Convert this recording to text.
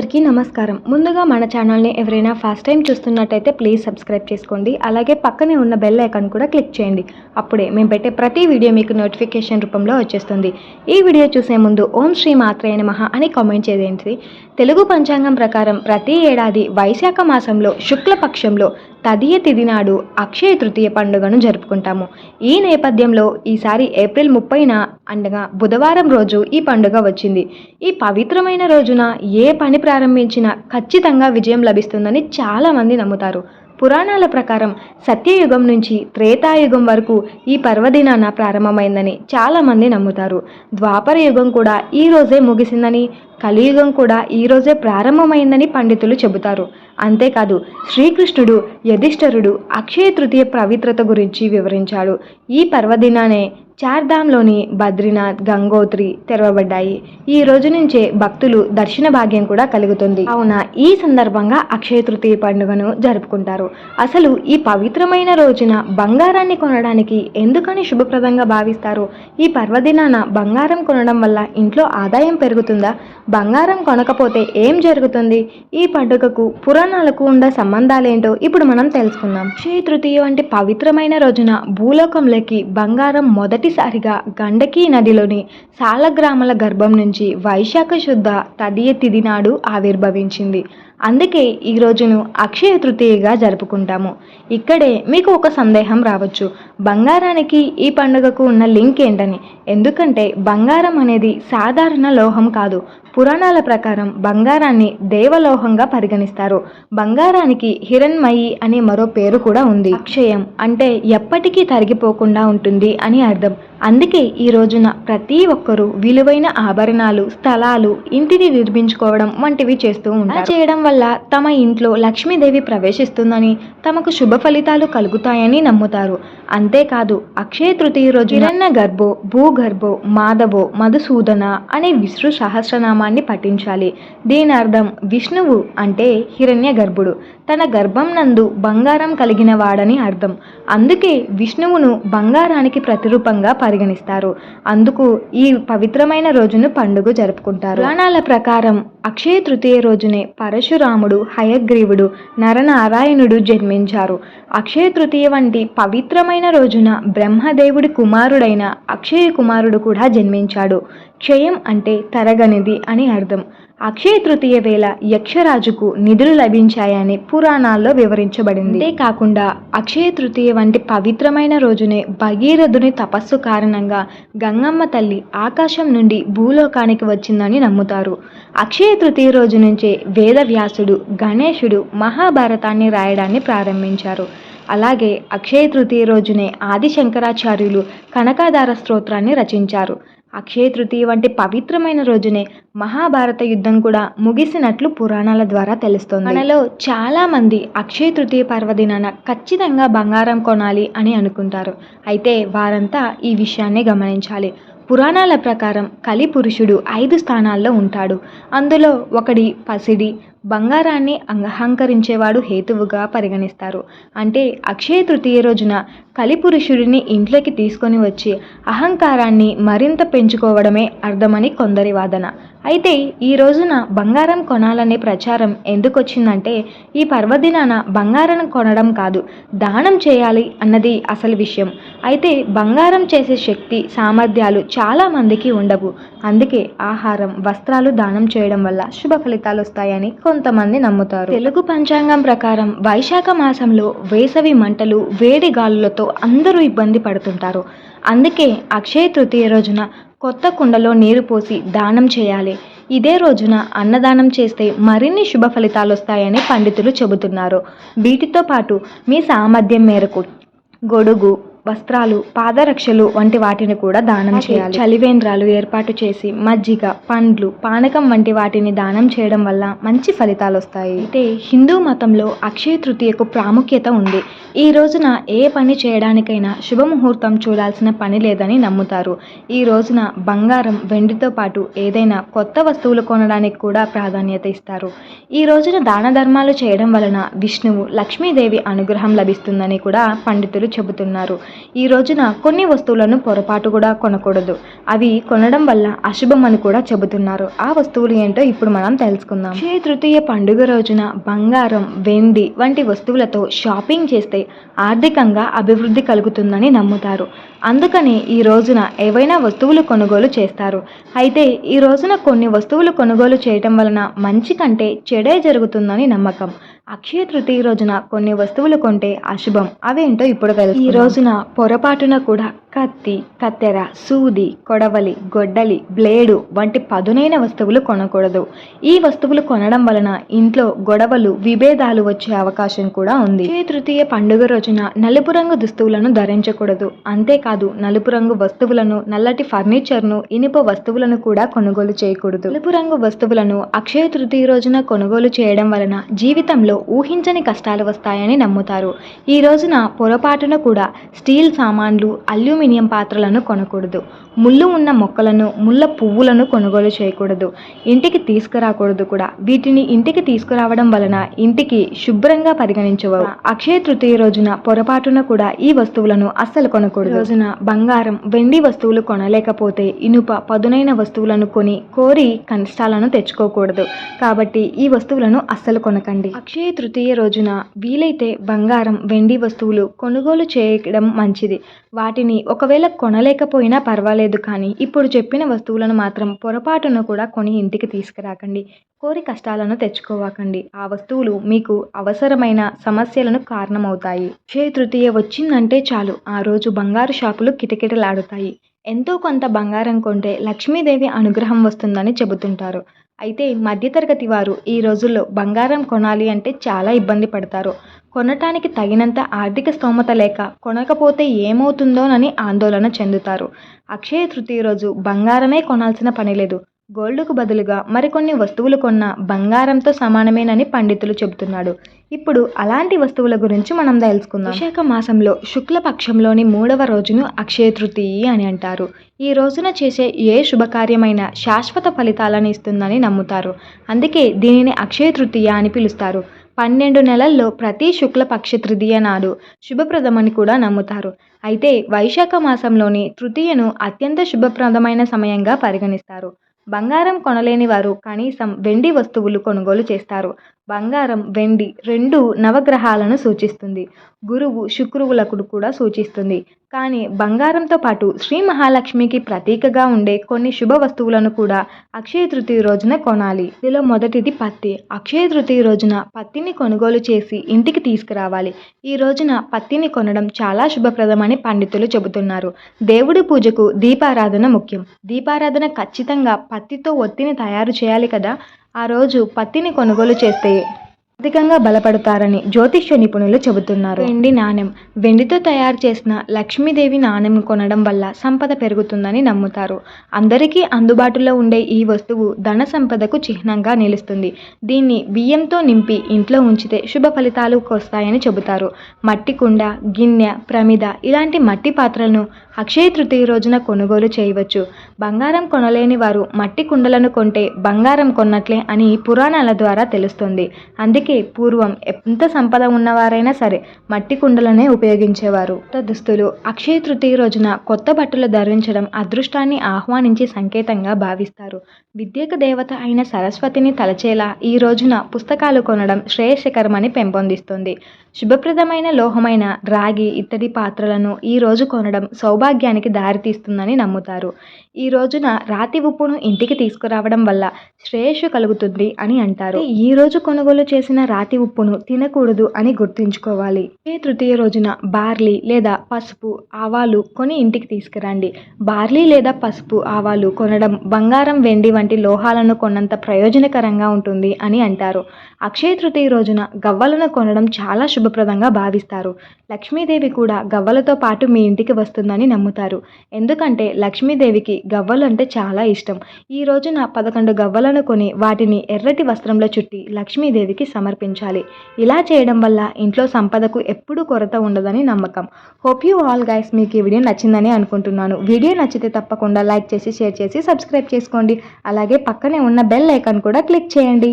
అందరికీ నమస్కారం. ముందుగా మన ఛానల్ని ఎవరైనా ఫస్ట్ టైం చూస్తున్నట్టయితే ప్లీజ్ సబ్స్క్రైబ్ చేసుకోండి. అలాగే పక్కనే ఉన్న బెల్ ఐకాన్ కూడా క్లిక్ చేయండి. అప్పుడే మేము పెట్టే ప్రతి వీడియో మీకు నోటిఫికేషన్ రూపంలో వచ్చేస్తుంది. ఈ వీడియో చూసే ముందు ఓం శ్రీ మాత్రే నమః అని కామెంట్ చేయండి. తెలుగు పంచాంగం ప్రకారం ప్రతి ఏడాది వైశాఖ మాసంలో శుక్లపక్షంలో తదియ తిథి నాడు అక్షయ తృతీయ పండుగను జరుపుకుంటాము. ఈ నేపథ్యంలో ఈసారి ఏప్రిల్ ముప్పైన అనగా బుధవారం రోజు ఈ పండుగ వచ్చింది. ఈ పవిత్రమైన రోజున ఏ పని ప్రారంభించినా ఖచ్చితంగా విజయం లభిస్తుందని చాలామంది నమ్ముతారు. పురాణాల ప్రకారం సత్యయుగం నుంచి త్రేతాయుగం వరకు ఈ పర్వదినాన ప్రారంభమైందని చాలామంది నమ్ముతారు. ద్వాపర యుగం కూడా ఈ రోజే ముగిసిందని కలియుగం కూడా ఈ రోజే ప్రారంభమైందని పండితులు చెబుతారు. అంతేకాదు శ్రీకృష్ణుడు యధిష్ఠరుడు అక్షయ తృతీయ పవిత్రత గురించి వివరించాడు. ఈ పర్వదినానే చార్ధామ్లోని బద్రీనాథ్ గంగోత్రి తెరవబడ్డాయి. ఈ రోజు నుంచే భక్తులు దర్శన భాగ్యం కూడా కలుగుతుంది. కావున ఈ సందర్భంగా అక్షయ తృతీయ పండుగను జరుపుకుంటారు. అసలు ఈ పవిత్రమైన రోజున బంగారాన్ని కొనడానికి ఎందుకని శుభప్రదంగా భావిస్తారు? ఈ పర్వదినాన బంగారం కొనడం వల్ల ఇంట్లో ఆదాయం పెరుగుతుందా? బంగారం కొనకపోతే ఏం జరుగుతుంది? ఈ పండుగకు పురాణాలకు ఉండే సంబంధాలేంటో ఇప్పుడు మనం తెలుసుకుందాం. అక్షయ తృతీయ వంటి పవిత్రమైన రోజున భూలోకంలోకి బంగారం మొదటిసారిగా గండకీ నదిలోని సాలగ్రామాల గర్భం నుంచి వైశాఖ శుద్ధ తదియ తిది నాడు ఆవిర్భవించింది. అందుకే ఈ రోజును అక్షయ తృతీయగా జరుపుకుంటాము. ఇక్కడే మీకు ఒక సందేహం రావచ్చు. బంగారానికి ఈ పండుగకు ఉన్న లింక్ ఏంటని? ఎందుకంటే బంగారం అనేది సాధారణ లోహం కాదు. పురాణాల ప్రకారం బంగారాన్ని దేవలోహంగా పరిగణిస్తారు. బంగారానికి హిరణ్మయి అనే మరో పేరు కూడా ఉంది. అక్షయం అంటే ఎప్పటికీ తరిగిపోకుండా ఉంటుంది అని అర్థం. అందుకే ఈ రోజున ప్రతి ఒక్కరూ విలువైన ఆభరణాలు స్థలాలు ఇంటిని నిర్మించుకోవడం వంటివి చేస్తూ ఉంటారు. చేయడం వల్ల తమ ఇంట్లో లక్ష్మీదేవి ప్రవేశిస్తుందని తమకు శుభ ఫలితాలు కలుగుతాయని నమ్ముతారు. అంతేకాదు అక్షయ తృతీయ రోజు హిరణ్య గర్భో భూగర్భో మాధవో మధుసూదన అనే విష్ణు సహస్రనామాన్ని పఠించాలి. దీని అర్థం విష్ణువు అంటే హిరణ్య గర్భుడు. తన గర్భం నందు బంగారం కలిగిన వాడని అర్థం. అందుకే విష్ణువును బంగారానికి ప్రతిరూపంగా పరిగణిస్తారు. అందుకు ఈ పవిత్రమైన రోజును పండుగ జరుపుకుంటారు. పురాణాల ప్రకారం అక్షయ తృతీయ రోజునే పరశురాముడు హయగ్రీవుడు నరనారాయణుడు జన్మించారు. అక్షయ తృతీయ వంటి పవిత్రమైన రోజున బ్రహ్మదేవుడి కుమారుడైన అక్షయ కుమారుడు కూడా జన్మించాడు. క్షయం అంటే తరగనిది అని అర్థం. అక్షయ తృతీయ వేళ యక్షరాజుకు నిధులు లభించాయని పురాణాల్లో వివరించబడింది. అంతేకాకుండా అక్షయ తృతీయ వంటి పవిత్రమైన రోజునే భగీరథుని తపస్సు కారణంగా గంగమ్మ తల్లి ఆకాశం నుండి భూలోకానికి వచ్చిందని నమ్ముతారు. అక్షయ తృతీయ రోజు నుంచే వేదవ్యాసుడు గణేశుడు మహాభారతాన్ని రాయడాన్ని ప్రారంభించారు. అలాగే అక్షయ తృతీయ రోజునే ఆది శంకరాచార్యులు కనకాధార స్తోత్రాన్ని రచించారు. అక్షయ తృతీయ వంటి పవిత్రమైన రోజునే మహాభారత యుద్ధం కూడా ముగిసినట్లు పురాణాల ద్వారా తెలుస్తోంది. మనలో చాలా మంది అక్షయ తృతీయ పర్వదినాన ఖచ్చితంగా బంగారం కొనాలి అని అనుకుంటారు. అయితే వారంతా ఈ విషయాన్ని గమనించాలి. పురాణాల ప్రకారం కలి పురుషుడు ఐదు స్థానాల్లో ఉంటాడు. అందులో ఒకడి పసిడి బంగారాన్ని అహంకరించేవాడు హేతువుగా పరిగణిస్తారు. అంటే అక్షయ తృతీయ రోజున కలిపురుషుడిని ఇంట్లోకి తీసుకొని వచ్చి అహంకారాన్ని మరింత పెంచుకోవడమే అర్థమని కొందరి వాదన. అయితే ఈ రోజున బంగారం కొనాలనే ప్రచారం ఎందుకొచ్చిందంటే ఈ పర్వదినాన బంగారం కొనడం కాదు దానం చేయాలి అన్నది అసలు విషయం. అయితే బంగారం చేసే శక్తి సామర్థ్యాలు చాలా మందికి ఉండవు. అందుకే ఆహారం వస్త్రాలు దానం చేయడం వల్ల శుభ ఫలితాలు వస్తాయని కొంతమంది నమ్ముతారు. తెలుగు పంచాంగం ప్రకారం వైశాఖ మాసంలో వేసవి మంటలు వేడి గాలులతో అందరూ ఇబ్బంది పడుతుంటారు. అందుకే అక్షయ తృతీయ రోజున కొత్త కుండలో నీరు పోసి దానం చేయాలి. ఇదే రోజున అన్నదానం చేస్తే మరిన్ని శుభ ఫలితాలు వస్తాయని పండితులు చెబుతున్నారు. వీటితో పాటు మీ సామర్థ్యం మేరకు గొడుగు వస్త్రాలు పాదరక్షలు వంటి వాటిని కూడా దానం చేయాలి. చలివేంద్రాలు ఏర్పాటు చేసి మజ్జిగ పండ్లు పానకం వంటి వాటిని దానం చేయడం వల్ల మంచి ఫలితాలు వస్తాయి. అయితే హిందూ మతంలో అక్షయ తృతీయకు ప్రాముఖ్యత ఉంది. ఈ రోజున ఏ పని చేయడానికైనా శుభముహూర్తం చూడాల్సిన పని లేదని నమ్ముతారు. ఈ రోజున బంగారం వెండితో పాటు ఏదైనా కొత్త వస్తువులు కొనడానికి కూడా ప్రాధాన్యత ఇస్తారు. ఈ రోజున దాన ధర్మాలు చేయడం వలన విష్ణువు లక్ష్మీదేవి అనుగ్రహం లభిస్తుందని కూడా పండితులు చెబుతున్నారు. ఈ రోజున కొన్ని వస్తువులను పొరపాటు కూడా కొనకూడదు. అవి కొనడం వల్ల అశుభం అని కూడా చెబుతున్నారు. ఆ వస్తువులు ఏంటో ఇప్పుడు మనం తెలుసుకుందాం. అక్షయ తృతీయ పండుగ రోజున బంగారం వెండి వంటి వస్తువులతో షాపింగ్ చేస్తే ఆర్థికంగా అభివృద్ధి కలుగుతుందని నమ్ముతారు. అందుకని ఈ రోజున ఏవైనా వస్తువులు కొనుగోలు చేస్తారు. అయితే ఈ రోజున కొన్ని వస్తువులు కొనుగోలు చేయటం వలన మంచి కంటే చెడే జరుగుతుందని నమ్మకం. అక్షయ తృతీయ రోజున కొన్ని వస్తువులు కొంటే అశుభం. అవేంటో ఇప్పుడు తెలుసు ఈ రోజున పొరపాటున కూడా కత్తి కత్తెర సూది కొడవలి గొడ్డలి బ్లేడు వంటి పదునైన వస్తువులు కొనకూడదు. ఈ వస్తువులు కొనడం వలన ఇంట్లో గొడవలు విభేదాలు వచ్చే అవకాశం కూడా ఉంది. అక్షయ తృతీయ పండుగ రోజున నలుపు రంగు దుస్తువులను ధరించకూడదు. అంతేకాదు నలుపు రంగు వస్తువులను నల్లటి ఫర్నిచర్ను ఇనుప వస్తువులను కూడా కొనుగోలు చేయకూడదు. నలుపు రంగు వస్తువులను అక్షయ తృతీయ రోజున కొనుగోలు చేయడం వలన జీవితంలో ఊహించని కష్టాలు వస్తాయని నమ్ముతారు. ఈ రోజున పొరపాటున కూడా స్టీల్ సామాన్లు అల్యూమినియం పాత్రలను కొనకూడదు. ముళ్ళు ఉన్న మొక్కలను ముళ్ళ పువ్వులను కొనుగోలు చేయకూడదు. ఇంటికి తీసుకురాకూడదు కూడా. వీటిని ఇంటికి తీసుకురావడం వలన ఇంటికి శుభ్రంగా పరిగణించవు అక్షయ తృతీయ రోజున పొరపాటున కూడా ఈ వస్తువులను అస్సలు కొనకూడదు. రోజున బంగారం వెండి వస్తువులు కొనలేకపోతే ఇనుప పదునైన వస్తువులను కొని కోరి కష్టాలను తెచ్చుకోకూడదు. కాబట్టి ఈ వస్తువులను అస్సలు కొనకండి. అక్షయ తృతీయ రోజున వీలైతే బంగారం వెండి వస్తువులు కొనుగోలు చేయడం మంచిది. వాటిని ఒకవేళ కొనలేకపోయినా పర్వాలేదు కానీ ఇప్పుడు చెప్పిన వస్తువులను మాత్రం పొరపాటున కూడా కొని ఇంటికి తీసుకురాకండి. కోరి కష్టాలను తెచ్చుకోవాకండి. ఆ వస్తువులు మీకు అవసరమైన సమస్యలను కారణమవుతాయి. అక్షయ తృతీయ వచ్చిందంటే చాలు. ఆ రోజు బంగారు షాపులు కిటకిటలాడుతాయి. ఎంతో కొంత బంగారం కొంటే లక్ష్మీదేవి అనుగ్రహం వస్తుందని చెబుతుంటారు. అయితే మధ్యతరగతి వారు ఈ రోజుల్లో బంగారం కొనాలి అంటే చాలా ఇబ్బంది పడతారు. కొనటానికి తగినంత ఆర్థిక స్తోమత లేక కొనకపోతే ఏమవుతుందోనని ఆందోళన చెందుతారు. అక్షయ తృతీయ రోజు బంగారమే కొనాల్సిన పని లేదు. గోల్డ్కు బదులుగా మరికొన్ని వస్తువులు కొన్న బంగారంతో సమానమేనని పండితులు చెబుతున్నాడు. ఇప్పుడు అలాంటి వస్తువుల గురించి మనం తెలుసుకుందాం. విశాఖ మాసంలో శుక్లపక్షంలోని మూడవ రోజును అక్షయ తృతీయ అని అంటారు. ఈ రోజున చేసే ఏ శుభకార్యమైన శాశ్వత ఫలితాలను ఇస్తుందని నమ్ముతారు. అందుకే దీనిని అక్షయ తృతీయ అని పిలుస్తారు. పన్నెండు నెలల్లో ప్రతి శుక్లపక్ష తృతీయ నాడు శుభప్రదమని కూడా నమ్ముతారు. అయితే వైశాఖ మాసంలోని తృతీయను అత్యంత శుభప్రదమైన సమయంగా పరిగణిస్తారు. బంగారం కొనలేని వారు కనీసం వెండి వస్తువులు కొనుగోలు చేస్తారు. బంగారం వెండి రెండు నవగ్రహాలను సూచిస్తుంది. గురువు శుక్రువులకు కూడా సూచిస్తుంది. కానీ బంగారంతో పాటు శ్రీ మహాలక్ష్మికి ప్రతీకగా ఉండే కొన్ని శుభ వస్తువులను కూడా అక్షయ తృతీయ రోజున కొనాలి. ఇందులో మొదటిది పత్తి. అక్షయ తృతీయ రోజున పత్తిని కొనుగోలు చేసి ఇంటికి తీసుకురావాలి. ఈ రోజున పత్తిని కొనడం చాలా శుభప్రదమని పండితులు చెబుతున్నారు. దేవుడి పూజకు దీపారాధన ముఖ్యం. దీపారాధన ఖచ్చితంగా పత్తితో ఒత్తిని తయారు చేయాలి కదా? ఆ రోజు పత్తిని కొనుగోలు చేస్తే ఆర్థికంగా బలపడతారని జ్యోతిష్య నిపుణులు చెబుతున్నారు. వెండి నాణెం. వెండితో తయారు చేసిన లక్ష్మీదేవి నాణెం కొనడం వల్ల సంపద పెరుగుతుందని నమ్ముతారు. అందరికీ అందుబాటులో ఉండే ఈ వస్తువు ధన సంపదకు చిహ్నంగా నిలుస్తుంది. దీన్ని బియ్యంతో నింపి ఇంట్లో ఉంచితే శుభ ఫలితాలు వస్తాయని చెబుతారు. మట్టి కుండ గిన్నె ప్రమిద ఇలాంటి మట్టి పాత్రలను అక్షయ తృతీయ రోజున కొనుగోలు చేయవచ్చు. బంగారం కొనలేని వారు మట్టి కుండలను కొంటే బంగారం కొన్నట్లే అని పురాణాల ద్వారా తెలుస్తుంది. అందుకే పూర్వం ఎంత సంపద ఉన్నవారైనా సరే మట్టి కుండలనే ఉపయోగించేవారు. కొత్త దుస్తులు అక్షయ తృతీయ రోజున కొత్త బట్టలు ధరించడం అదృష్టాన్ని ఆహ్వానించే సంకేతంగా భావిస్తారు. విద్యకు దేవత అయిన సరస్వతిని తలచేలా ఈ రోజున పుస్తకాలు కొనడం శ్రేయస్కరమని పెంపొందిస్తుంది. శుభప్రదమైన లోహమైన రాగి ఇత్తడి పాత్రలను ఈ రోజు కొనడం సౌభాగ్యానికి దారితీస్తుందని నమ్ముతారు. ఈ రోజున రాతి ఉప్పును ఇంటికి తీసుకురావడం వల్ల శ్రేయస్సు కలుగుతుంది అని అంటారు. ఈ రోజు కొనుగోలు చేసిన రాతి ఉప్పును తినకూడదు అని గుర్తుంచుకోవాలి. ఏ తృతీయ రోజున బార్లీ లేదా పసుపు ఆవాలు కొని ఇంటికి తీసుకురండి. బార్లీ లేదా పసుపు ఆవాలు కొనడం బంగారం వెండి వంటి లోహాలను కొన్నంత ప్రయోజనకరంగా ఉంటుంది అని అంటారు. అక్షయ తృతీయ రోజున గవ్వలను కొనడం చాలా శుభప్రదంగా భావిస్తారు. లక్ష్మీదేవి కూడా గవ్వలతో పాటు మీ ఇంటికి వస్తుందని నమ్ముతారు. ఎందుకంటే లక్ష్మీదేవికి గవ్వలు అంటే చాలా ఇష్టం. ఈ రోజున పదకొండు గవ్వలను కొని వాటిని ఎర్రటి వస్త్రంలో చుట్టి లక్ష్మీదేవికి సమర్పించాలి. ఇలా చేయడం వల్ల ఇంట్లో సంపదకు ఎప్పుడూ కొరత ఉండదని నమ్మకం. హోప్ యూ ఆల్ గైస్ మీకు ఈ వీడియో నచ్చిందని అనుకుంటున్నాను. వీడియో నచ్చితే తప్పకుండా లైక్ చేసి షేర్ చేసి సబ్స్క్రైబ్ చేసుకోండి. అలాగే పక్కనే ఉన్న బెల్ ఐకాన్ కూడా క్లిక్ చేయండి.